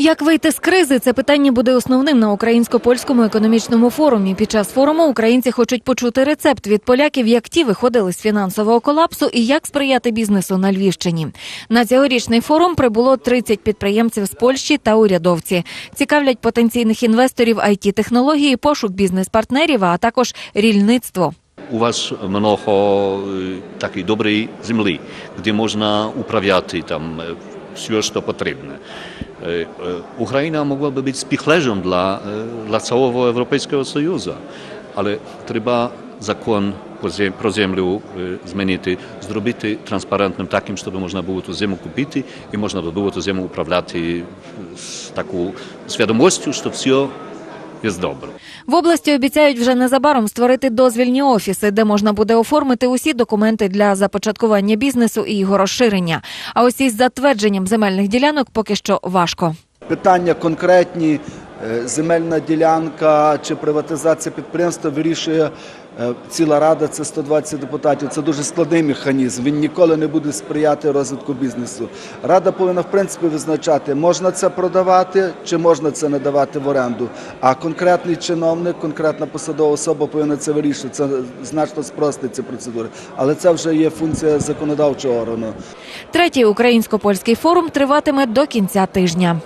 Як вийти з кризи? Це питання буде основним на українсько-польському економічному форумі. Під час форуму українці хочуть почути рецепт від поляків, як ті виходили з фінансового колапсу і як сприяти бізнесу на Львівщині. На цьогорічний форум прибуло 30 підприємців з Польщі та урядовці. Цікавлять потенційних інвесторів it технології, пошук бізнес-партнерів, а також рільництво. U was mnoho y, takiej dobrej землі, де можна управляти там е, все, що потрібне. E, e, Ukraina mogłaby być spichlerzem dla, e, dla całego Europejskiego Sojusza, ale trzeba zakon prozemlju zmeniti, zrobiti transparentnym takim, żeby można było to ziemię kupić i można by było to ziemię uprawiać z taką świadomością, że wszystko землю управляти з таку свідомістю, що все є добре. В області обіцяють вже незабаром створити дозвільні офіси, де можна буде оформити усі документи для започаткування бізнесу і його розширення. А ось із затвердженням земельних ділянок поки що важко. Питання конкретні, земельна ділянка чи приватизація підприємства вирішує е, ціла рада, це 120 депутатів. Це дуже складний механізм. Він ніколи не буде сприяти розвитку бізнесу. Рада повинна в принципі визначати, можна це продавати чи можна це надавати в оренду. А конкретний чиновник, конкретна посадова особа повинна це вирішувати. Це значно спростить ці процедури. Але це вже є функція законодавчого органу. Третій українсько-польський форум триватиме до кінця тижня.